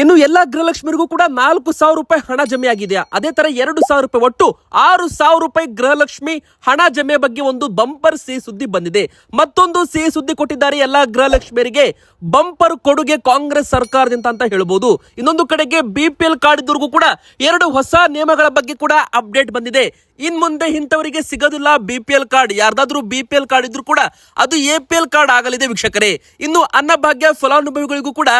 ಇನ್ನು ಎಲ್ಲ ಗೃಹಲಕ್ಷ್ಮಿಗೂ ಕೂಡ ನಾಲ್ಕು ಸಾವಿರ ರೂಪಾಯಿ ಹಣ ಜಮೆ ಆಗಿದೆ. ಅದೇ ತರ ಎರಡು ಸಾವಿರ ರೂಪಾಯಿ ಒಟ್ಟು ಆರು ಸಾವಿರ ರೂಪಾಯಿ ಗೃಹಲಕ್ಷ್ಮಿ ಹಣ ಜಮೆ ಬಗ್ಗೆ ಒಂದು ಬಂಪರ್ ಸಿಹಿ ಸುದ್ದಿ ಬಂದಿದೆ. ಮತ್ತೊಂದು ಸಿಹಿ ಸುದ್ದಿ ಕೊಟ್ಟಿದ್ದಾರೆ ಎಲ್ಲ ಗೃಹಲಕ್ಷ್ಮಿಯರಿಗೆ ಬಂಪರ್ ಕೊಡುಗೆ ಕಾಂಗ್ರೆಸ್ ಸರ್ಕಾರದಿಂದ ಅಂತ ಹೇಳ್ಬೋದು. ಇನ್ನೊಂದು ಕಡೆಗೆ ಬಿ ಪಿ ಎಲ್ ಕಾರ್ಡ್ ಇದ್ದವ್ರಿಗೂ ಕೂಡ ಎರಡು ಹೊಸ ನಿಯಮಗಳ ಬಗ್ಗೆ ಕೂಡ ಅಪ್ಡೇಟ್ ಬಂದಿದೆ. ಇನ್ ಮುಂದೆ ಇಂಥವರಿಗೆ ಸಿಗೋದಿಲ್ಲ ಬಿ ಪಿ ಎಲ್ ಕಾರ್ಡ್ ಯಾರ್ದಾದ್ರೂ ಬಿ ಪಿ ಎಲ್ ಕಾರ್ಡ್ ಇದ್ರೂ ಕೂಡ ಅದು ಎ ಪಿ ಎಲ್ ಕಾರ್ಡ್ ಆಗಲಿದೆ ವೀಕ್ಷಕರೇ. ಇನ್ನು ಅನ್ನಭಾಗ್ಯ ಫಲಾನುಭವಿಗಳಿಗೂ ಕೂಡ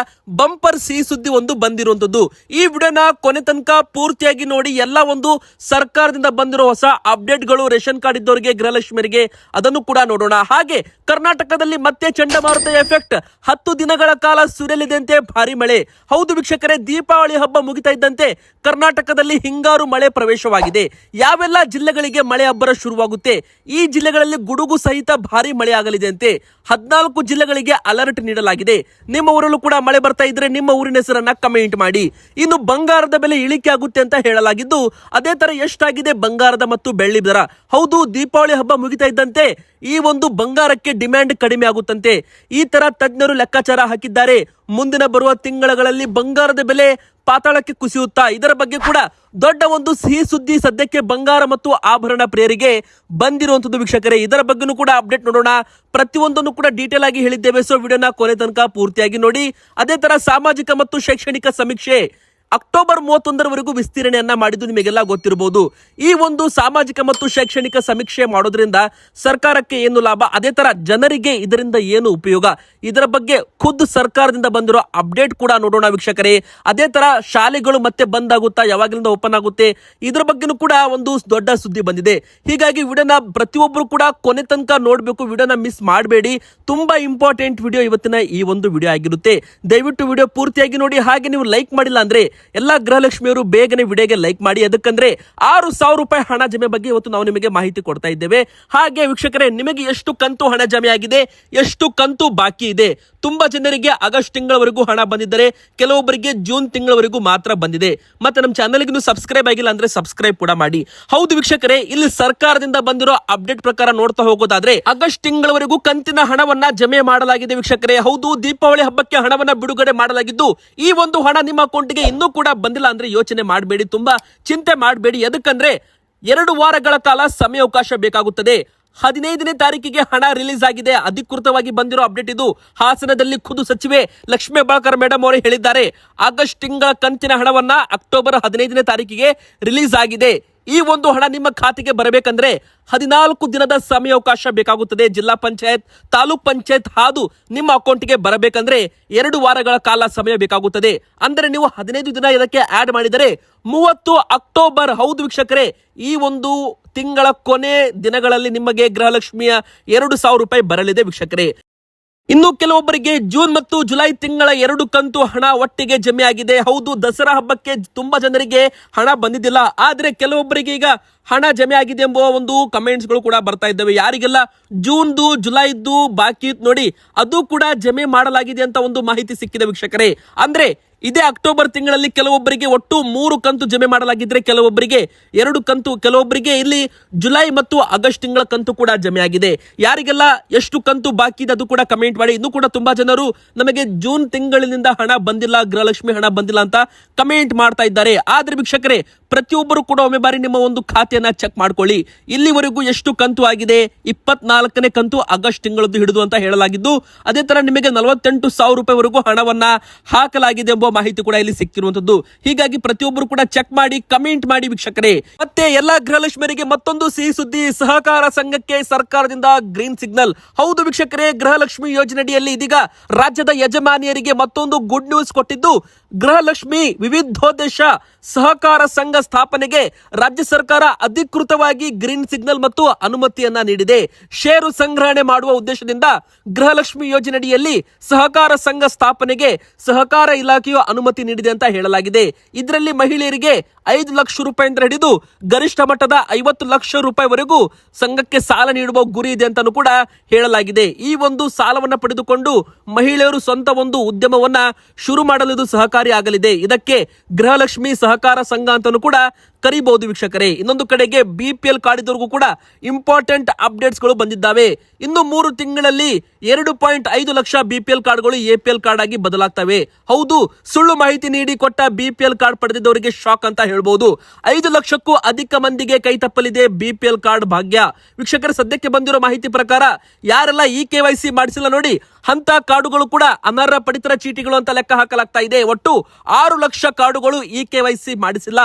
ಬಂಪರ್ ಸಿ ಸುದ್ದಿ ಒಂದು ಬಂದಿರುವಂತದ್ದು ಈ ವಿಡಿಯೋನ ಕೊನೆ ತನಕ ಪೂರ್ತಿಯಾಗಿ ನೋಡಿ, ಎಲ್ಲ ಒಂದು ಸರ್ಕಾರದಿಂದ ಬಂದಿರೋ ಹೊಸ ಅಪ್ಡೇಟ್ಗಳು, ರೇಷನ್ ಕಾರ್ಡ್ ಇದ್ದವರಿಗೆ, ಗೃಹಲಕ್ಷ್ಮಿಯರಿಗೆ ಅದನ್ನು ಕೂಡ ನೋಡೋಣ. ಹಾಗೆ ಕರ್ನಾಟಕದಲ್ಲಿ ಮತ್ತೆ ಚಂಡಮಾರುತ ಎಫೆಕ್ಟ್ ಹತ್ತು ದಿನಗಳ ಕಾಲ ಸುರಿಯಲಿದೆ ಭಾರಿ ಮಳೆ. ಹೌದು ವೀಕ್ಷಕರೇ, ದೀಪಾವಳಿ ಹಬ್ಬ ಮುಗಿತಾ ಇದ್ದಂತೆ ಕರ್ನಾಟಕದಲ್ಲಿ ಹಿಂಗಾರು ಮಳೆ ಪ್ರವೇಶವಾಗಿದೆ. ಯಾವೆಲ್ಲ ಜಿಲ್ಲೆಗಳಿಗೆ ಮಳೆ ಅಬ್ಬರ ಶುರುವಾಗುತ್ತೆ. ಈ ಜಿಲ್ಲೆಗಳಲ್ಲಿ ಗುಡುಗು ಸಹಿತ ಭಾರಿ ಮಳೆ ಆಗಲಿದೆ ಅಂತೆ. ಹದಿನಾಲ್ಕು ಜಿಲ್ಲೆಗಳಿಗೆ ಅಲರ್ಟ್ ನೀಡಲಾಗಿದೆ. ನಿಮ್ಮ ಊರಲ್ಲೂ ಕೂಡ ಮಳೆ ಬರ್ತಾ ಇದ್ರೆ ನಿಮ್ಮ ಊರಿನ ಹೆಸರನ್ನ ಕಮೆಂಟ್ ಮಾಡಿ. ಇನ್ನು ಬಂಗಾರದ ಬೆಲೆ ಇಳಿಕೆ ಆಗುತ್ತೆ ಅಂತ ಹೇಳಲಾಗಿದ್ದು, ಅದೇ ತರ ಎಷ್ಟಾಗಿದೆ ಬಂಗಾರದ ಮತ್ತು ಬೆಳ್ಳಿ ದರ? ಹೌದು, ದೀಪಾವಳಿ ಹಬ್ಬ ಮುಗಿತಾ ಇದ್ದಂತೆ ಈ ಒಂದು ಬಂಗಾರಕ್ಕೆ ಡಿಮ್ಯಾಂಡ್ ಕಡಿಮೆ ಆಗುತ್ತಂತೆ. ಈ ತರ ತಜ್ಞರು ಲೆಕ್ಕಾಚಾರ ಹಾಕಿದ್ದಾರೆ. ಮುಂದಿನ ಬರುವ ತಿಂಗಳಲ್ಲಿ ಬಂಗಾರದ ಬೆಲೆ ಪಾತಾಳಕ್ಕೆ ಕುಸಿಯುತ್ತಾ ಇದರ ಬಗ್ಗೆ ಕೂಡ ದೊಡ್ಡ ಒಂದು ಸಿಹಿ ಸುದ್ದಿ ಸದ್ಯಕ್ಕೆ ಬಂಗಾರ ಮತ್ತು ಆಭರಣ ಪ್ರಿಯರಿಗೆ ಬಂದಿರುವಂತದ್ದು ವೀಕ್ಷಕರೇ. ಇದರ ಬಗ್ಗೆನೂ ಕೂಡ ಅಪ್ಡೇಟ್ ನೋಡೋಣ. ಪ್ರತಿಯೊಂದನ್ನು ಕೂಡ ಡೀಟೇಲ್ ಆಗಿ ಹೇಳಿದ್ದೇವೆ. ಸೊ ವಿಡಿಯೋನ ಕೊನೆ ತನಕ ಪೂರ್ತಿಯಾಗಿ ನೋಡಿ. ಅದೇ ತರ ಸಾಮಾಜಿಕ ಮತ್ತು ಶೈಕ್ಷಣಿಕ ಸಮೀಕ್ಷೆ ಅಕ್ಟೋಬರ್ ಮೂವತ್ತೊಂದರವರೆಗೂ ವಿಸ್ತರಣೆಯನ್ನ ಮಾಡಿದ್ದು ನಿಮಗೆಲ್ಲ ಗೊತ್ತಿರಬಹುದು ಈ ಒಂದು ಸಾಮಾಜಿಕ ಮತ್ತು ಶೈಕ್ಷಣಿಕ ಸಮೀಕ್ಷೆ ಮಾಡೋದ್ರಿಂದ ಸರ್ಕಾರಕ್ಕೆ ಏನು ಲಾಭ? ಅದೇ ತರ ಜನರಿಗೆ ಇದರಿಂದ ಏನು ಉಪಯೋಗ? ಇದರ ಬಗ್ಗೆ ಖುದ್ದು ಸರ್ಕಾರದಿಂದ ಬಂದಿರೋ ಅಪ್ಡೇಟ್ ಕೂಡ ನೋಡೋಣ ವೀಕ್ಷಕರೇ. ಅದೇ ತರ ಶಾಲೆಗಳು ಮತ್ತೆ ಬಂದ್ ಆಗುತ್ತಾ ಯಾವಾಗಲಿಂದ ಓಪನ್ ಆಗುತ್ತೆ? ಇದರ ಬಗ್ಗೆನೂ ಕೂಡ ಒಂದು ದೊಡ್ಡ ಸುದ್ದಿ ಬಂದಿದೆ. ಹೀಗಾಗಿ ವಿಡಿಯೋನ ಪ್ರತಿಯೊಬ್ಬರು ಕೂಡ ಕೊನೆ ತನಕ ನೋಡಬೇಕು. ವಿಡಿಯೋನ ಮಿಸ್ ಮಾಡಬೇಡಿ. ತುಂಬಾ ಇಂಪಾರ್ಟೆಂಟ್ ವಿಡಿಯೋ ಇವತ್ತಿನ ಈ ಒಂದು ವಿಡಿಯೋ ಆಗಿರುತ್ತೆ. ದಯವಿಟ್ಟು ವಿಡಿಯೋ ಪೂರ್ತಿಯಾಗಿ ನೋಡಿ. ಹಾಗೆ ನೀವು ಲೈಕ್ ಮಾಡಿಲ್ಲ ಅಂದ್ರೆ ಎಲ್ಲಾ ಗೃಹಲಕ್ಷ್ಮಿಯವರು ಬೇಗನೆ ವಿಡಿಯೋಗೆ ಲೈಕ್ ಮಾಡಿ. ಅದಕ್ಕಂದ್ರೆ ಆರು ಸಾವಿರ ರೂಪಾಯಿ ಹಣ ಜಮೆ ಬಗ್ಗೆ ಇವತ್ತು ನಾವು ನಿಮಗೆ ಮಾಹಿತಿ ಕೊಡ್ತಾ ಇದ್ದೇವೆ. ಹಾಗೆ ವೀಕ್ಷಕರೇ, ನಿಮಗೆ ಎಷ್ಟು ಕಂತು ಹಣ ಜಮೆ ಆಗಿದೆ? ಎಷ್ಟು ಕಂತು ಬಾಕಿ ಇದೆ? ತುಂಬಾ ಜನರಿಗೆ ಆಗಸ್ಟ್ ತಿಂಗಳವರೆಗೂ ಹಣ ಬಂದಿದ್ದರೆ, ಕೆಲವೊಬ್ಬರಿಗೆ ಜೂನ್ ತಿಂಗಳವರೆಗೂ ಮಾತ್ರ ಬಂದಿದೆ. ಮತ್ತೆ ನಮ್ಮ ಚಾನಲ್ಗೆ ಸಬ್ಸ್ಕ್ರೈಬ್ ಆಗಿಲ್ಲ ಅಂದ್ರೆ ಸಬ್ಸ್ಕ್ರೈಬ್ ಕೂಡ ಮಾಡಿ. ಹೌದು ವೀಕ್ಷಕರೇ, ಇಲ್ಲಿ ಸರ್ಕಾರದಿಂದ ಬಂದಿರೋ ಅಪ್ಡೇಟ್ ಪ್ರಕಾರ ನೋಡ್ತಾ ಹೋಗೋದಾದ್ರೆ, ಆಗಸ್ಟ್ ತಿಂಗಳವರೆಗೂ ಕಂತಿನ ಹಣವನ್ನ ಜಮೆ ಮಾಡಲಾಗಿದೆ ವೀಕ್ಷಕರೇ. ಹೌದು, ದೀಪಾವಳಿ ಹಬ್ಬಕ್ಕೆ ಹಣವನ್ನ ಬಿಡುಗಡೆ ಮಾಡಲಾಗಿದ್ದು, ಈ ಒಂದು ಹಣ ನಿಮ್ಮ ಅಕೌಂಟ್ಗೆ ಇನ್ನೂ ಕೂಡ ಬಂದಿಲ್ಲ ಅಂದ್ರೆ ಯೋಚನೆ ಮಾಡಬೇಡಿ, ತುಂಬಾ ಚಿಂತೆ ಮಾಡಬೇಡಿ. ಎದಕ್ಕಂದ್ರೆ ಎರಡು ವಾರಗಳ ಕಾಲ ಸಮಯಾವಕಾಶ ಬೇಕಾಗುತ್ತದೆ. ಹದಿನೈದನೇ ತಾರೀಕಿಗೆ ಹಣ ರಿಲೀಸ್ ಆಗಿದೆ. ಅಧಿಕೃತವಾಗಿ ಬಂದಿರೋ ಅಪ್ಡೇಟ್ ಇದು. ಹಾಸನದಲ್ಲಿ ಖುದ್ದು ಸಚಿವೆ ಲಕ್ಷ್ಮೀ ಬಾಳ್ಕರ್ ಮೇಡಮ್ ಅವರು ಹೇಳಿದ್ದಾರೆ. ಆಗಸ್ಟ್ ತಿಂಗಳ ಕಂತಿನ ಹಣವನ್ನ ಅಕ್ಟೋಬರ್ ಹದಿನೈದನೇ ತಾರೀಕಿಗೆ ರಿಲೀಸ್ ಆಗಿದೆ. ಈ ಒಂದು ಹಣ ನಿಮ್ಮ ಖಾತೆಗೆ ಬರಬೇಕಂದ್ರೆ ಹದಿನಾಲ್ಕು ದಿನದ ಸಮಯಾವಕಾಶ ಬೇಕಾಗುತ್ತದೆ. ಜಿಲ್ಲಾ ಪಂಚಾಯತ್, ತಾಲೂಕ್ ಪಂಚಾಯತ್ ಹಾದು ನಿಮ್ಮ ಅಕೌಂಟ್ಗೆ ಬರಬೇಕಂದ್ರೆ ಎರಡು ವಾರಗಳ ಕಾಲ ಸಮಯ ಬೇಕಾಗುತ್ತದೆ. ಅಂದರೆ ನೀವು ಹದಿನೈದು ದಿನ ಇದಕ್ಕೆ ಆಡ್ ಮಾಡಿದರೆ ಮೂವತ್ತು ಅಕ್ಟೋಬರ್, ಹೌದು ವೀಕ್ಷಕರೇ, ಈ ಒಂದು ತಿಂಗಳ ಕೊನೆ ದಿನಗಳಲ್ಲಿ ನಿಮಗೆ ಗೃಹಲಕ್ಷ್ಮಿಯ ಎರಡು ಸಾವಿರ ರೂಪಾಯಿ ಬರಲಿದೆ ವೀಕ್ಷಕರೇ. ಇನ್ನು ಕೆಲವೊಬ್ಬರಿಗೆ ಜೂನ್ ಮತ್ತು ಜುಲೈ ತಿಂಗಳ ಎರಡು ಕಂತು ಹಣ ಒಟ್ಟಿಗೆ ಜಮೆ ಆಗಿದೆ ಹೌದು, ದಸರಾ ಹಬ್ಬಕ್ಕೆ ತುಂಬಾ ಜನರಿಗೆ ಹಣ ಬಂದಿದ್ದಿಲ್ಲ. ಆದ್ರೆ ಕೆಲವೊಬ್ಬರಿಗೆ ಈಗ ಹಣ ಜಮೆ ಆಗಿದೆ ಎಂಬುವ ಒಂದು ಕಮೆಂಟ್ಸ್ಗಳು ಕೂಡ ಬರ್ತಾ ಇದ್ದಾವೆ. ಯಾರಿಗೆಲ್ಲ ಜೂನ್ದು, ಜುಲೈದ್ದು ಬಾಕಿ ನೋಡಿ, ಅದು ಕೂಡ ಜಮೆ ಮಾಡಲಾಗಿದೆ ಅಂತ ಒಂದು ಮಾಹಿತಿ ಸಿಕ್ಕಿದೆ ವೀಕ್ಷಕರೇ. ಅಂದ್ರೆ ಇದೇ ಅಕ್ಟೋಬರ್ ತಿಂಗಳಲ್ಲಿ ಕೆಲವೊಬ್ಬರಿಗೆ ಒಟ್ಟು ಮೂರು ಕಂತು ಜಮೆ ಮಾಡಲಾಗಿದ್ರೆ ಕೆಲವೊಬ್ಬರಿಗೆ ಎರಡು ಕಂತು, ಕೆಲವೊಬ್ಬರಿಗೆ ಇಲ್ಲಿ ಜುಲೈ ಮತ್ತು ಆಗಸ್ಟ್ ತಿಂಗಳ ಕಂತು ಕೂಡ ಜಮೆ ಆಗಿದೆ ಯಾರಿಗೆಲ್ಲ ಎಷ್ಟು ಕಂತು ಬಾಕಿ ಇದೆ ಅದು ಕೂಡ ಕಮೆಂಟ್ ಮಾಡಿ. ಇನ್ನೂ ಕೂಡ ತುಂಬಾ ಜನರು ನಮಗೆ ಜೂನ್ ತಿಂಗಳಿನಿಂದ ಹಣ ಬಂದಿಲ್ಲ, ಗೃಹಲಕ್ಷ್ಮಿ ಹಣ ಬಂದಿಲ್ಲ ಅಂತ ಕಮೆಂಟ್ ಮಾಡ್ತಾ ಇದ್ದಾರೆ. ಆದ್ರೆ ವೀಕ್ಷಕರೇ, ಪ್ರತಿಯೊಬ್ಬರು ಕೂಡ ಒಮ್ಮೆ ಬಾರಿ ನಿಮ್ಮ ಒಂದು ಖಾತೆಯನ್ನ ಚೆಕ್ ಮಾಡ್ಕೊಳ್ಳಿ. ಇಲ್ಲಿವರೆಗೂ ಎಷ್ಟು ಕಂತು ಆಗಿದೆ? ಇಪ್ಪತ್ನಾಲ್ಕನೇ ಕಂತು ಆಗಸ್ಟ್ ತಿಂಗಳದ್ದು ಹಿಡಿದು ಅಂತ ಹೇಳಲಾಗಿದ್ದು, ಅದೇ ತರ ನಿಮಗೆ ನಲವತ್ತೆಂಟು ಸಾವಿರ ರೂಪಾಯಿವರೆಗೂ ಹಣವನ್ನ ಹಾಕಲಾಗಿದೆ ಎಂಬ ಮಾಹಿತಿ ಕೂಡ ಇಲ್ಲಿ ಸಿಕ್ಕಿರುವಂತದ್ದು. ಹೀಗಾಗಿ ಪ್ರತಿಯೊಬ್ಬರು ಕೂಡ ಚೆಕ್ ಮಾಡಿ ಕಮೆಂಟ್ ಮಾಡಿ ವೀಕ್ಷಕರೇ. ಮತ್ತೆ ಎಲ್ಲಾ ಗೃಹಲಕ್ಷ್ಮಿಯರಿಗೆ ಮತ್ತೊಂದು ಸಿಹಿ ಸುದ್ದಿ. ಸಹಕಾರ ಸಂಘಕ್ಕೆ ಸರ್ಕಾರದಿಂದ ಗ್ರೀನ್ ಸಿಗ್ನಲ್ ಹೌದು ವೀಕ್ಷಕರೇ, ಗೃಹಲಕ್ಷ್ಮಿ ಯೋಜನೆಯಡಿಯಲ್ಲಿ ಇದೀಗ ರಾಜ್ಯದ ಯಜಮಾನಿಯರಿಗೆ ಮತ್ತೊಂದು ಗುಡ್ ನ್ಯೂಸ್ ಕೊಟ್ಟಿದ್ದು. ಗೃಹಲಕ್ಷ್ಮಿ ವಿವಿಧೋದ್ದೇಶ ಸಹಕಾರ ಸಂಘ ಸ್ಥಾಪನೆಗೆ ರಾಜ್ಯ ಸರ್ಕಾರ ಅಧಿಕೃತವಾಗಿ ಗ್ರೀನ್ ಸಿಗ್ನಲ್ ಮತ್ತು ಅನುಮತಿಯನ್ನ ನೀಡಿದೆ. ಷೇರು ಸಂಗ್ರಹಣೆ ಮಾಡುವ ಉದ್ದೇಶದಿಂದ ಗೃಹಲಕ್ಷ್ಮಿ ಯೋಜನೆಯಡಿಯಲ್ಲಿ ಸಹಕಾರ ಸಂಘ ಸ್ಥಾಪನೆಗೆ ಸಹಕಾರ ಇಲಾಖೆಯು ಅನುಮತಿ ನೀಡಿದೆ ಅಂತ ಹೇಳಲಾಗಿದೆ. ಇದರಲ್ಲಿ ಮಹಿಳೆಯರಿಗೆ ಐದು ಲಕ್ಷ ರೂಪಾಯಿಂದ ಹಿಡಿದು ಗರಿಷ್ಠ ಮಟ್ಟದ ಐವತ್ತು ಲಕ್ಷ ರೂಪಾಯಿವರೆಗೂ ಸಂಘಕ್ಕೆ ಸಾಲ ನೀಡುವ ಗುರಿ ಇದೆ ಅಂತಾನೂ ಕೂಡ ಹೇಳಲಾಗಿದೆ. ಈ ಒಂದು ಸಾಲವನ್ನು ಪಡೆದುಕೊಂಡು ಮಹಿಳೆಯರು ಸ್ವಂತ ಒಂದು ಉದ್ಯಮವನ್ನ ಶುರು ಮಾಡಲು ಇದು ಸಹಕಾರಿ ಆಗಲಿದೆ. ಇದಕ್ಕೆ ಗೃಹಲಕ್ಷ್ಮಿ ಸಹಕಾರ ಸಂಘ ಅಂತಾನೂ ಕೂಡ ಕರಿಬಹುದು ವೀಕ್ಷಕರೇ. ಇನ್ನೊಂದು ಕಡೆಗೆ ಬಿಪಿಎಲ್ ಕಾರ್ಡ್ ಇದ್ದವರೆಗೂ ಕೂಡ ಇಂಪಾರ್ಟೆಂಟ್ ಅಪ್ಡೇಟ್ಸ್ಗಳು ಬಂದಿದ್ದಾವೆ. ಇನ್ನು ಮೂರು ತಿಂಗಳಲ್ಲಿ ಎರಡು ಪಾಯಿಂಟ್ ಐದು ಲಕ್ಷ ಬಿಪಿಎಲ್ ಪಿ ಎಲ್ ಕಾರ್ಡ್ಗಳು ಎ ಪಿ ಎಲ್ ಕಾರ್ಡ್ ಆಗಿ ಬದಲಾಗ್ತವೆ. ಹೌದು, ಸುಳ್ಳು ಮಾಹಿತಿ ನೀಡಿ ಕೊಟ್ಟ ಬಿಪಿಎಲ್ ಕಾರ್ಡ್ ಪಡೆದಿದ್ದವರಿಗೆ ಶಾಕ್ ಅಂತ ಹೇಳ್ಬಹುದು ಐದು ಲಕ್ಷಕ್ಕೂ ಅಧಿಕ ಮಂದಿಗೆ ಕೈ ತಪ್ಪಲಿದೆ ಬಿಪಿಎಲ್ ಕಾರ್ಡ್ ಭಾಗ್ಯ. ವೀಕ್ಷಕರ, ಸದ್ಯಕ್ಕೆ ಬಂದಿರೋ ಮಾಹಿತಿ ಪ್ರಕಾರ ಯಾರೆಲ್ಲ ಇ ಕೆ ಮಾಡಿಸಿಲ್ಲ ನೋಡಿ ಅಂತ ಕಾರ್ಡುಗಳು ಕೂಡ ಅನರ್ಹ ಪಡಿತರ ಚೀಟಿಗಳು ಅಂತ ಲೆಕ್ಕ ಹಾಕಲಾಗ್ತಾ ಇದೆ. ಒಟ್ಟು ಆರು ಲಕ್ಷ ಕಾರ್ಡುಗಳು ಇ ಮಾಡಿಸಿಲ್ಲ.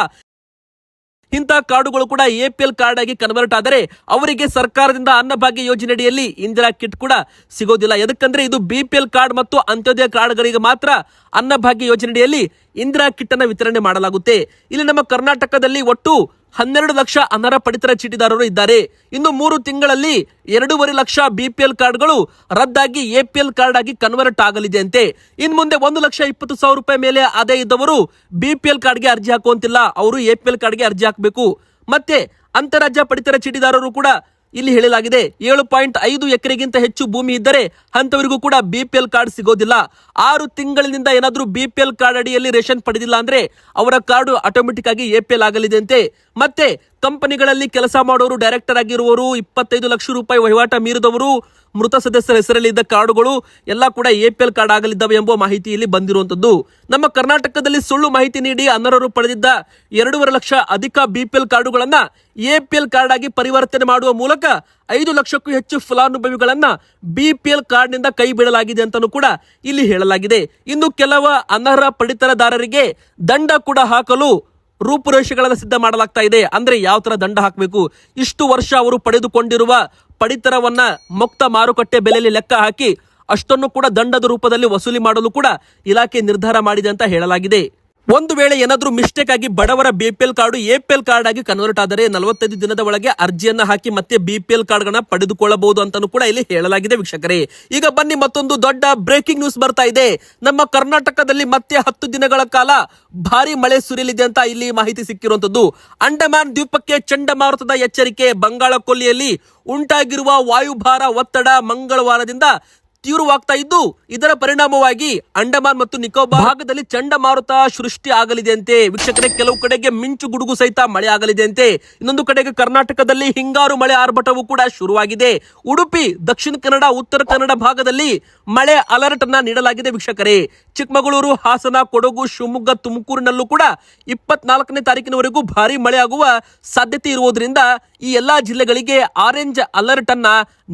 ಇಂಥ ಕಾರ್ಡುಗಳು ಕೂಡ ಎ ಪಿ ಎಲ್ ಕಾರ್ಡ್ ಆಗಿ ಕನ್ವರ್ಟ್ ಆದರೆ ಅವರಿಗೆ ಸರ್ಕಾರದಿಂದ ಅನ್ನಭಾಗ್ಯ ಯೋಜನೆಯಡಿಯಲ್ಲಿ ಇಂದಿರಾ ಕಿಟ್ ಕೂಡ ಸಿಗೋದಿಲ್ಲ. ಯಾಕಂದ್ರೆ ಇದು ಬಿ ಪಿ ಎಲ್ ಕಾರ್ಡ್ ಮತ್ತು ಅಂತ್ಯೋದಯ ಕಾರ್ಡ್ಗಳಿಗೆ ಮಾತ್ರ ಅನ್ನಭಾಗ್ಯ ಯೋಜನೆಯಡಿಯಲ್ಲಿ ಇಂದಿರಾ ಕಿಟ್ ಅನ್ನು ವಿತರಣೆ ಮಾಡಲಾಗುತ್ತೆ. ಇಲ್ಲಿ ನಮ್ಮ ಕರ್ನಾಟಕದಲ್ಲಿ ಒಟ್ಟು ಹನ್ನೆರಡು ಲಕ್ಷ ಅನರ್ಹ ಪಡಿತರ ಚೀಟಿದಾರರು ಇದ್ದಾರೆ. ಇನ್ನು ಮೂರು ತಿಂಗಳಲ್ಲಿ ಎರಡೂವರೆ ಲಕ್ಷ ಬಿಪಿಎಲ್ ಕಾರ್ಡ್ಗಳು ರದ್ದಾಗಿ ಎಪಿಎಲ್ ಕಾರ್ಡ್ ಆಗಿ ಕನ್ವರ್ಟ್ ಆಗಲಿದೆ ಅಂತೆ ಇನ್ ಮುಂದೆ ಒಂದು ಲಕ್ಷ ಇಪ್ಪತ್ತು ಸಾವಿರ ರೂಪಾಯಿ ಮೇಲೆ ಆದಾಯ ಇದ್ದವರು ಬಿಪಿಎಲ್ ಕಾರ್ಡ್ಗೆ ಅರ್ಜಿ ಹಾಕುವಂತಿಲ್ಲ. ಅವರು ಎಪಿಎಲ್ ಕಾರ್ಡ್ಗೆ ಅರ್ಜಿ ಹಾಕಬೇಕು. ಮತ್ತೆ ಅಂತರಾಜ್ಯ ಪಡಿತರ ಚೀಟಿದಾರರು ಕೂಡ ಇಲ್ಲಿ ಹೇಳಲಾಗಿದೆ, ಏಳು ಪಾಯಿಂಟ್ ಐದು ಎಕರೆಗಿಂತ ಹೆಚ್ಚು ಭೂಮಿ ಇದ್ದರೆ ಅಂತವರಿಗೂ ಕೂಡ ಬಿಪಿಎಲ್ ಕಾರ್ಡ್ ಸಿಗೋದಿಲ್ಲ. ಆರು ತಿಂಗಳಿನಿಂದ ಏನಾದರೂ ಬಿಪಿಎಲ್ ಕಾರ್ಡ್ ಅಡಿಯಲ್ಲಿ ರೇಷನ್ ಪಡೆದಿಲ್ಲ ಅಂದ್ರೆ ಅವರ ಕಾರ್ಡು ಆಟೋಮೆಟಿಕ್ ಆಗಿ ಎಪಿಎಲ್ ಆಗಲಿದೆ ಮತ್ತೆ ಕಂಪನಿಗಳಲ್ಲಿ ಕೆಲಸ ಮಾಡೋರು ಡೈರೆಕ್ಟರ್ ಆಗಿರುವವರು, ಇಪ್ಪತ್ತೈದು ಲಕ್ಷ ರೂಪಾಯಿ ವಹಿವಾಟ ಮೀರಿದವರು, ಮೃತ ಸದಸ್ಯರ ಹೆಸರಲ್ಲಿ ಇದ್ದ ಕಾರ್ಡುಗಳು ಎಲ್ಲ ಕೂಡ ಎಪಿಎಲ್ ಕಾರ್ಡ್ ಆಗಲಿದ್ದಾವೆ ಎಂಬ ಮಾಹಿತಿ ಇಲ್ಲಿ ಬಂದಿರುವಂತದ್ದು ನಮ್ಮ ಕರ್ನಾಟಕದಲ್ಲಿ ಸುಳ್ಳು ಮಾಹಿತಿ ನೀಡಿ ಅನರ್ಹರು ಪಡೆದಿದ್ದ ಎರಡೂವರೆ ಲಕ್ಷ ಅಧಿಕ ಬಿಪಿಎಲ್ ಕಾರ್ಡುಗಳನ್ನ ಎಪಿಎಲ್ ಕಾರ್ಡ್ ಆಗಿ ಪರಿವರ್ತನೆ ಮಾಡುವ ಮೂಲಕ ಐದು ಲಕ್ಷಕ್ಕೂ ಹೆಚ್ಚು ಫಲಾನುಭವಿಗಳನ್ನ ಬಿಪಿಎಲ್ ಕಾರ್ಡ್ನಿಂದ ಕೈ ಬಿಡಲಾಗಿದೆ ಅಂತಾನೂ ಕೂಡ ಇಲ್ಲಿ ಹೇಳಲಾಗಿದೆ. ಇನ್ನು ಕೆಲವ ಅನರ್ಹ ಪಡಿತರದಾರರಿಗೆ ದಂಡ ಕೂಡ ಹಾಕಲು ರೂಪುರೇಷೆಗಳನ್ನು ಸಿದ್ಧ ಮಾಡಲಾಗ್ತಾ ಇದೆ. ಅಂದ್ರೆ ಯಾವ ತರ ದಂಡ ಹಾಕಬೇಕು? ಇಷ್ಟು ವರ್ಷ ಅವರು ಪಡೆದುಕೊಂಡಿರುವ ಪಡಿತರವನ್ನ ಮುಕ್ತ ಮಾರುಕಟ್ಟೆ ಬೆಲೆಯಲ್ಲಿ ಲೆಕ್ಕ ಹಾಕಿ ಅಷ್ಟನ್ನು ಕೂಡ ದಂಡದ ರೂಪದಲ್ಲಿ ವಸೂಲಿ ಮಾಡಲು ಕೂಡ ಇಲಾಖೆ ನಿರ್ಧಾರ ಮಾಡಿದೆ ಅಂತ ಹೇಳಲಾಗಿದೆ. ಒಂದು ವೇಳೆ ಏನಾದರೂ ಮಿಸ್ಟೇಕ್ ಆಗಿ ಬಡವರ ಬಿಪಿಎಲ್ ಕಾರ್ಡು ಎಪಿಎಲ್ ಕಾರ್ಡ್ ಆಗಿ ಕನ್ವರ್ಟ್ ಆದರೆ ನಲವತ್ತೈದು ದಿನದ ಒಳಗೆ ಅರ್ಜಿಯನ್ನು ಹಾಕಿ ಮತ್ತೆ ಬಿಪಿಎಲ್ ಕಾರ್ಡ್ಗಳನ್ನ ಪಡೆದುಕೊಳ್ಳಬಹುದು ಅಂತಾನೂ ಕೂಡ ಇಲ್ಲಿ ಹೇಳಲಾಗಿದೆ ವೀಕ್ಷಕರೇ. ಈಗ ಬನ್ನಿ ಮತ್ತೊಂದು ದೊಡ್ಡ ಬ್ರೇಕಿಂಗ್ ನ್ಯೂಸ್ ಬರ್ತಾ ಇದೆ. ನಮ್ಮ ಕರ್ನಾಟಕದಲ್ಲಿ ಮತ್ತೆ ಹತ್ತು ದಿನಗಳ ಕಾಲ ಭಾರಿ ಮಳೆ ಸುರಿಯಲಿದೆ ಅಂತ ಇಲ್ಲಿ ಮಾಹಿತಿ ಸಿಕ್ಕಿರುವಂತದ್ದು ಅಂಡಮಾನ್ ದ್ವೀಪಕ್ಕೆ ಚಂಡಮಾರುತದ ಎಚ್ಚರಿಕೆ, ಬಂಗಾಳ ಕೊಲ್ಲಿಯಲ್ಲಿ ಉಂಟಾಗಿರುವ ವಾಯುಭಾರ ಒತ್ತಡ ಮಂಗಳವಾರದಿಂದ ತೀವ್ರವಾಗ್ತಾ ಇದ್ದು ಇದರ ಪರಿಣಾಮವಾಗಿ ಅಂಡಮಾನ್ ಮತ್ತು ನಿಕೋಬಾರ್ ಭಾಗದಲ್ಲಿ ಚಂಡಮಾರುತ ಸೃಷ್ಟಿ ಆಗಲಿದೆ ಅಂತೆ ವೀಕ್ಷಕರೇ ಕೆಲವು ಕಡೆಗೆ ಮಿಂಚು ಗುಡುಗು ಸಹಿತ ಮಳೆ ಆಗಲಿದೆ ಅಂತೆ ಇನ್ನೊಂದು ಕಡೆಗೆ ಕರ್ನಾಟಕದಲ್ಲಿ ಹಿಂಗಾರು ಮಳೆ ಆರ್ಭಟವು ಕೂಡ ಶುರುವಾಗಿದೆ. ಉಡುಪಿ ದಕ್ಷಿಣ ಕನ್ನಡ ಉತ್ತರ ಕನ್ನಡ ಭಾಗದಲ್ಲಿ ಮಳೆ ಅಲರ್ಟ್ ಅನ್ನ ನೀಡಲಾಗಿದೆ ವೀಕ್ಷಕರೇ. ಚಿಕ್ಕಮಗಳೂರು ಹಾಸನ ಕೊಡಗು ಶಿವಮೊಗ್ಗ ತುಮಕೂರಿನಲ್ಲೂ ಕೂಡ ಇಪ್ಪತ್ನಾಲ್ಕನೇ ತಾರೀಕಿನವರೆಗೂ ಭಾರಿ ಮಳೆ ಆಗುವ ಸಾಧ್ಯತೆ ಇರುವುದರಿಂದ ಈ ಎಲ್ಲಾ ಜಿಲ್ಲೆಗಳಿಗೆ ಆರೆಂಜ್ ಅಲರ್ಟ್ ಅನ್ನ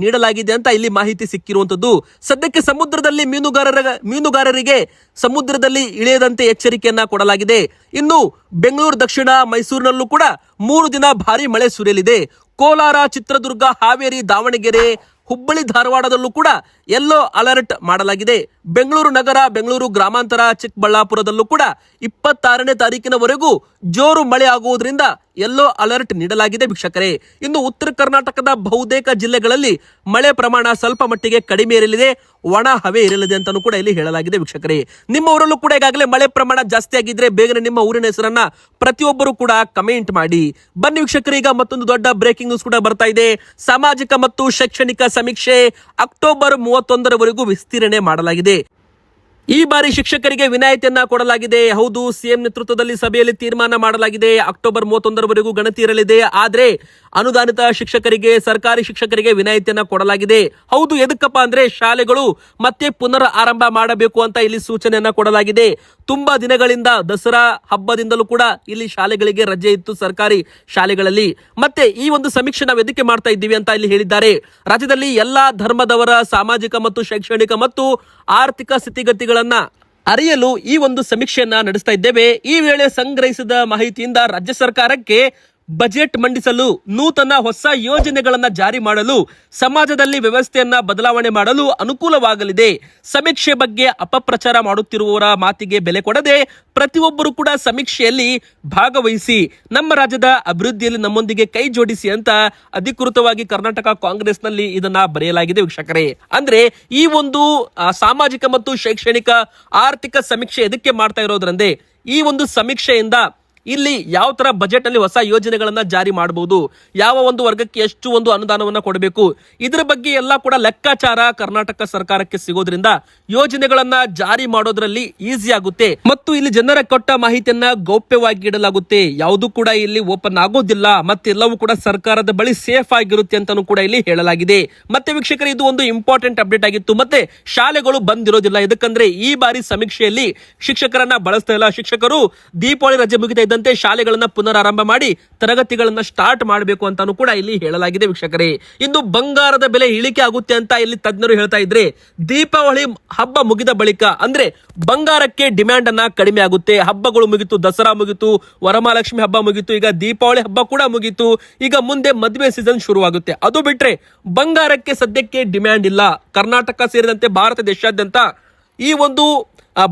ನೀಡಲಾಗಿದೆ ಅಂತ ಇಲ್ಲಿ ಮಾಹಿತಿ ಸಿಕ್ಕಿರುವಂತದ್ದು. ಸದ್ಯಕ್ಕೆ ಸಮುದ್ರದಲ್ಲಿ ಮೀನುಗಾರರ ಮೀನುಗಾರರಿಗೆ ಸಮುದ್ರದಲ್ಲಿ ಇಳಿಯದಂತೆ ಎಚ್ಚರಿಕೆಯನ್ನ ಕೊಡಲಾಗಿದೆ. ಇನ್ನು ಬೆಂಗಳೂರು, ದಕ್ಷಿಣ ಮೈಸೂರಿನಲ್ಲೂ ಕೂಡ ಮೂರು ದಿನ ಭಾರಿ ಮಳೆ ಸುರಿಯಲಿದೆ. ಕೋಲಾರ, ಚಿತ್ರದುರ್ಗ, ಹಾವೇರಿ, ದಾವಣಗೆರೆ ಹುಬ್ಬಳ್ಳಿ ಧಾರವಾಡದಲ್ಲೂ ಕೂಡ ಯೆಲ್ಲೋ ಅಲರ್ಟ್ ಮಾಡಲಾಗಿದೆ. ಬೆಂಗಳೂರು ನಗರ, ಬೆಂಗಳೂರು ಗ್ರಾಮಾಂತರ, ಚಿಕ್ಕಬಳ್ಳಾಪುರದಲ್ಲೂ ಕೂಡ ಇಪ್ಪತ್ತಾರನೇ ತಾರೀಕಿನವರೆಗೂ ಜೋರು ಮಳೆ ಆಗುವುದರಿಂದ ಯೆಲ್ಲೋ ಅಲರ್ಟ್ ನೀಡಲಾಗಿದೆ ವೀಕ್ಷಕರೇ. ಇನ್ನು ಉತ್ತರ ಕರ್ನಾಟಕದ ಬಹುತೇಕ ಜಿಲ್ಲೆಗಳಲ್ಲಿ ಮಳೆ ಪ್ರಮಾಣ ಸ್ವಲ್ಪ ಮಟ್ಟಿಗೆ ಕಡಿಮೆ ಇರಲಿದೆ. ಒಣ ಹವೆ ಇರಲಿದೆ ಅಂತಾನೂ ಕೂಡ ಇಲ್ಲಿ ಹೇಳಲಾಗಿದೆ ವೀಕ್ಷಕರೇ. ನಿಮ್ಮ ಊರಲ್ಲೂ ಕೂಡ ಈಗಾಗಲೇ ಮಳೆ ಪ್ರಮಾಣ ಜಾಸ್ತಿ ಆಗಿದ್ರೆ ಬೇಗನೆ ನಿಮ್ಮ ಊರಿನ ಹೆಸರನ್ನ ಪ್ರತಿಯೊಬ್ಬರು ಕೂಡ ಕಮೆಂಟ್ ಮಾಡಿ. ಬನ್ನಿ ವೀಕ್ಷಕರೇ, ಈಗ ಮತ್ತೊಂದು ದೊಡ್ಡ ಬ್ರೇಕಿಂಗ್ ನ್ಯೂಸ್ ಕೂಡ ಬರ್ತಾ ಇದೆ. ಸಾಮಾಜಿಕ ಮತ್ತು ಶೈಕ್ಷಣಿಕ ಸಮೀಕ್ಷೆ ಅಕ್ಟೋಬರ್ ಮೂವತ್ತೊಂದರವರೆಗೂ ವಿಸ್ತೀರ್ಣೆ ಮಾಡಲಾಗಿದೆ. ಈ ಬಾರಿ ಶಿಕ್ಷಕರಿಗೆ ವಿನಾಯಿತಿಯನ್ನ ಕೊಡಲಾಗಿದೆ. ಹೌದು, ಸಿಎಂ ನೇತೃತ್ವದಲ್ಲಿ ಸಭೆಯಲ್ಲಿ ತೀರ್ಮಾನ ಮಾಡಲಾಗಿದೆ. ಅಕ್ಟೋಬರ್ ಮೂವತ್ತೊಂದರವರೆಗೂ ಗಣತಿ ಇರಲಿದೆ. ಆದರೆ ಅನುದಾನಿತ ಶಿಕ್ಷಕರಿಗೆ, ಸರ್ಕಾರಿ ಶಿಕ್ಷಕರಿಗೆ ವಿನಾಯಿತಿಯನ್ನ ಕೊಡಲಾಗಿದೆ. ಹೌದು, ಎದಕ್ಕಪ್ಪ ಅಂದ್ರೆ ಶಾಲೆಗಳು ಮತ್ತೆ ಪುನರ್ ಆರಂಭ ಮಾಡಬೇಕು ಅಂತ ಇಲ್ಲಿ ಸೂಚನೆಯನ್ನ ಕೊಡಲಾಗಿದೆ. ತುಂಬಾ ದಿನಗಳಿಂದ ದಸರಾ ಹಬ್ಬದಿಂದಲೂ ಕೂಡ ಇಲ್ಲಿ ಶಾಲೆಗಳಿಗೆ ರಜೆ ಇತ್ತು, ಸರ್ಕಾರಿ ಶಾಲೆಗಳಲ್ಲಿ. ಮತ್ತೆ ಈ ಒಂದು ಸಮೀಕ್ಷೆ ನಾವು ಎದಕ್ಕೆ ಮಾಡ್ತಾ ಇದ್ದೀವಿ ಅಂತ ಇಲ್ಲಿ ಹೇಳಿದ್ದಾರೆ. ರಾಜ್ಯದಲ್ಲಿ ಎಲ್ಲಾ ಧರ್ಮದವರ ಸಾಮಾಜಿಕ ಮತ್ತು ಶೈಕ್ಷಣಿಕ ಮತ್ತು ಆರ್ಥಿಕ ಸ್ಥಿತಿಗತಿಗಳನ್ನ ಅರಿಯಲು ಈ ಒಂದು ಸಮೀಕ್ಷೆಯನ್ನ ನಡೆಸ್ತಾ ಇದ್ದೇವೆ. ಈ ವೇಳೆ ಸಂಗ್ರಹಿಸಿದ ಮಾಹಿತಿಯಿಂದ ರಾಜ್ಯ ಸರ್ಕಾರಕ್ಕೆ ಬಜೆಟ್ ಮಂಡಿಸಲು ನೂತನ ಹೊಸ ಯೋಜನೆಗಳನ್ನು ಜಾರಿ ಮಾಡಲು ಸಮಾಜದಲ್ಲಿ ವ್ಯವಸ್ಥೆಯನ್ನ ಬದಲಾವಣೆ ಮಾಡಲು ಅನುಕೂಲವಾಗಲಿದೆ. ಸಮೀಕ್ಷೆ ಬಗ್ಗೆ ಅಪಪ್ರಚಾರ ಮಾಡುತ್ತಿರುವವರ ಮಾತಿಗೆ ಬೆಲೆ ಕೊಡದೆ ಪ್ರತಿಯೊಬ್ಬರು ಕೂಡ ಸಮೀಕ್ಷೆಯಲ್ಲಿ ಭಾಗವಹಿಸಿ ನಮ್ಮ ರಾಜ್ಯದ ಅಭಿವೃದ್ಧಿಯಲ್ಲಿ ನಮ್ಮೊಂದಿಗೆ ಕೈ ಜೋಡಿಸಿ ಅಂತ ಅಧಿಕೃತವಾಗಿ ಕರ್ನಾಟಕ ಕಾಂಗ್ರೆಸ್ನಲ್ಲಿ ಇದನ್ನ ಬರೆಯಲಾಗಿದೆ ವೀಕ್ಷಕರೇ. ಅಂದ್ರೆ ಈ ಒಂದು ಸಾಮಾಜಿಕ ಮತ್ತು ಶೈಕ್ಷಣಿಕ ಆರ್ಥಿಕ ಸಮೀಕ್ಷೆ ಎದಕ್ಕೆ ಮಾಡ್ತಾ ಇರೋದ್ರಂದ್ರೆ ಈ ಒಂದು ಸಮೀಕ್ಷೆಯಿಂದ ಇಲ್ಲಿ ಯಾವ ತರ ಬಜೆಟ್ ಅಲ್ಲಿ ಹೊಸ ಯೋಜನೆಗಳನ್ನ ಜಾರಿ ಮಾಡಬಹುದು? ಯಾವ ಒಂದು ವರ್ಗಕ್ಕೆ ಎಷ್ಟು ಒಂದು ಅನುದಾನವನ್ನ ಕೊಡಬೇಕು? ಇದರ ಬಗ್ಗೆ ಎಲ್ಲ ಕೂಡ ಲೆಕ್ಕಾಚಾರ ಕರ್ನಾಟಕ ಸರ್ಕಾರಕ್ಕೆ ಸಿಗೋದ್ರಿಂದ ಯೋಜನೆಗಳನ್ನ ಜಾರಿ ಮಾಡೋದ್ರಲ್ಲಿ ಈಸಿ ಆಗುತ್ತೆ. ಮತ್ತು ಇಲ್ಲಿ ಜನರ ಕೊಟ್ಟ ಮಾಹಿತಿಯನ್ನ ಗೌಪ್ಯವಾಗಿ ಇಡಲಾಗುತ್ತೆ. ಯಾವುದು ಕೂಡ ಇಲ್ಲಿ ಓಪನ್ ಆಗೋದಿಲ್ಲ. ಮತ್ತೆಲ್ಲವೂ ಕೂಡ ಸರ್ಕಾರದ ಬಳಿ ಸೇಫ್ ಆಗಿರುತ್ತೆ ಅಂತಾನೂ ಕೂಡ ಇಲ್ಲಿ ಹೇಳಲಾಗಿದೆ. ಮತ್ತೆ ವೀಕ್ಷಕರು, ಇದು ಒಂದು ಇಂಪಾರ್ಟೆಂಟ್ ಅಪ್ಡೇಟ್ ಆಗಿತ್ತು. ಮತ್ತೆ ಶಾಲೆಗಳು ಬಂದಿರೋದಿಲ್ಲ. ಇದಕ್ಕಂದ್ರೆ ಈ ಬಾರಿ ಸಮೀಕ್ಷೆಯಲ್ಲಿ ಶಿಕ್ಷಕರನ್ನ ಬಳಸ್ತಾ ಇಲ್ಲ. ಶಿಕ್ಷಕರು ದೀಪಾವಳಿ ರಜೆ ಮುಗಿತಾ ಇದ್ದಂತೆ ಶಾಲೆಗಳನ್ನ ಪುನರಾರಂಭ ಮಾಡಿ ತರಗತಿಗಳನ್ನ ಸ್ಟಾರ್ಟ್ ಮಾಡಬೇಕು ಅಂತಾನೂ ಕೂಡ ಇಲ್ಲಿ ಹೇಳಲಾಗಿದೆ ವೀಕ್ಷಕರೇ. ಇನ್ನು ಬಂಗಾರದ ಬೆಲೆ ಇಳಿಕೆ ಆಗುತ್ತೆ ಅಂತ ಇಲ್ಲಿ ತಜ್ಞರು ಹೇಳ್ತಾ ಇದ್ರೆ, ದೀಪಾವಳಿ ಹಬ್ಬ ಮುಗಿದ ಬಳಿಕ ಅಂದ್ರೆ ಬಂಗಾರಕ್ಕೆ ಡಿಮ್ಯಾಂಡ್ ಅನ್ನ ಕಡಿಮೆ ಆಗುತ್ತೆ, ಹಬ್ಬಗಳು ಮುಗಿತು, ದಸರಾ ಮುಗಿತು, ವರಮಹಾಲಕ್ಷ್ಮಿ ಹಬ್ಬ ಮುಗಿತು, ಈಗ ದೀಪಾವಳಿ ಹಬ್ಬ ಕೂಡ ಮುಗಿತು, ಈಗ ಮುಂದೆ ಮದುವೆ ಸೀಸನ್ ಶುರುವಾಗುತ್ತೆ. ಅದು ಬಿಟ್ರೆ ಬಂಗಾರಕ್ಕೆ ಸದ್ಯಕ್ಕೆ ಡಿಮ್ಯಾಂಡ್ ಇಲ್ಲ. ಕರ್ನಾಟಕ ಸೇರಿದಂತೆ ಭಾರತ ದೇಶಾದ್ಯಂತ ಈ ಒಂದು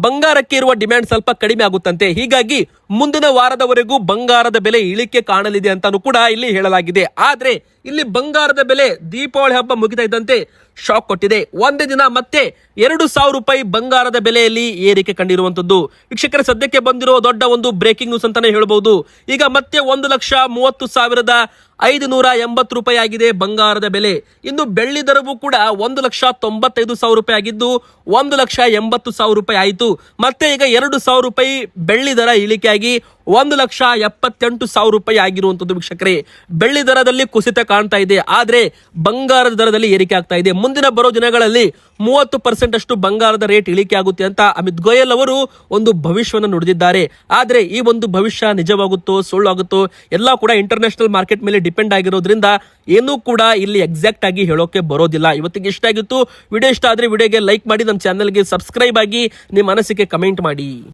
ಬಂಗಾರಕ್ಕೆ ಇರುವ ಡಿಮ್ಯಾಂಡ್ ಸ್ವಲ್ಪ ಕಡಿಮೆ ಆಗುತ್ತಂತೆ. ಹೀಗಾಗಿ ಮುಂದಿನ ವಾರದವರೆಗೂ ಬಂಗಾರದ ಬೆಲೆ ಇಳಿಕೆ ಕಾಣಲಿದೆ ಅಂತಾನು ಕೂಡ ಇಲ್ಲಿ ಹೇಳಲಾಗಿದೆ. ಆದ್ರೆ ಇಲ್ಲಿ ಬಂಗಾರದ ಬೆಲೆ ದೀಪಾವಳಿ ಹಬ್ಬ ಮುಗಿತಾ ಇದ್ದಂತೆ ಶಾಕ್ ಕೊಟ್ಟಿದೆ. ಒಂದೇ ದಿನ ಮತ್ತೆ ಎರಡು ಸಾವಿರ ರೂಪಾಯಿ ಬಂಗಾರದ ಬೆಲೆಯಲ್ಲಿ ಏರಿಕೆ ಕಂಡಿರುವಂತದ್ದು. ವೀಕ್ಷಕರ, ಸದ್ಯಕ್ಕೆ ಬಂದಿರುವ ದೊಡ್ಡ ಒಂದು ಬ್ರೇಕಿಂಗ್ ನ್ಯೂಸ್ ಅಂತಾನೆ ಹೇಳಬಹುದು ಈಗ ಮತ್ತೆ ಒಂದು ಲಕ್ಷ ಮೂವತ್ತು ಸಾವಿರದ ಐದು ನೂರ ಎಂಬತ್ತು ರೂಪಾಯಿ ಆಗಿದೆ ಬಂಗಾರದ ಬೆಲೆ. ಇನ್ನು ಬೆಳ್ಳಿ ದರವೂ ಕೂಡ ಒಂದು ಲಕ್ಷ ತೊಂಬತ್ತೈದು ಸಾವಿರ ರೂಪಾಯಿ ಆಗಿದ್ದು, ಒಂದು ಲಕ್ಷ ಎಂಬತ್ತು ಸಾವಿರ ರೂಪಾಯಿ ಆಯಿತು. ಮತ್ತೆ ಈಗ ಎರಡು ಸಾವಿರ ರೂಪಾಯಿ ಬೆಳ್ಳಿ ದರ ಇಳಿಕೆಯಾಗಿ ಒಂದು ಲಕ್ಷ ಎಪ್ಪತ್ತೆಂಟು ಸಾವಿರ ರೂಪಾಯಿ ಆಗಿರುವಂತದ್ದು ವೀಕ್ಷಕರೇ. ಬೆಳ್ಳಿ ದರದಲ್ಲಿ ಕುಸಿತ ಕಾಣ್ತಾ ಇದೆ. ಆದರೆ ಬಂಗಾರದ ದರದಲ್ಲಿ ಏರಿಕೆ ಆಗ್ತಾ ಇದೆ. ಮುಂದಿನ ಬರೋ ದಿನಗಳಲ್ಲಿ ಮೂವತ್ತು ಪರ್ಸೆಂಟ್ ಅಷ್ಟು ಬಂಗಾರದ ರೇಟ್ ಇಳಿಕೆ ಆಗುತ್ತೆ ಅಂತ ಅಮಿತ್ ಗೋಯಲ್ ಅವರು ಒಂದು ಭವಿಷ್ಯವನ್ನು ನುಡಿದಿದ್ದಾರೆ. ಆದರೆ ಈ ಒಂದು ಭವಿಷ್ಯ ನಿಜವಾಗುತ್ತೋ, ಸುಳ್ಳಾಗುತ್ತೋ, ಎಲ್ಲ ಕೂಡ ಇಂಟರ್ನ್ಯಾಷನಲ್ ಮಾರ್ಕೆಟ್ ಮೇಲೆ ಡಿಪೆಂಡ್ ಆಗಿರೋದ್ರಿಂದ ಏನೂ ಕೂಡ ಇಲ್ಲಿ ಎಕ್ಸಾಕ್ಟ್ ಆಗಿ ಹೇಳೋಕೆ ಬರೋದಿಲ್ಲ. ಇವತ್ತಿಗೆ ಇಷ್ಟ ಆಗಿತ್ತು. ವಿಡಿಯೋ ಇಷ್ಟ ಆದ್ರೆ ವಿಡಿಯೋಗೆ ಲೈಕ್ ಮಾಡಿ, ನಮ್ಮ ಚಾನಲ್ಗೆ ಸಬ್ಸ್ಕ್ರೈಬ್ ಆಗಿ, ನಿಮ್ಮ ಮನಸ್ಸಿಗೆ ಕಮೆಂಟ್ ಮಾಡಿ.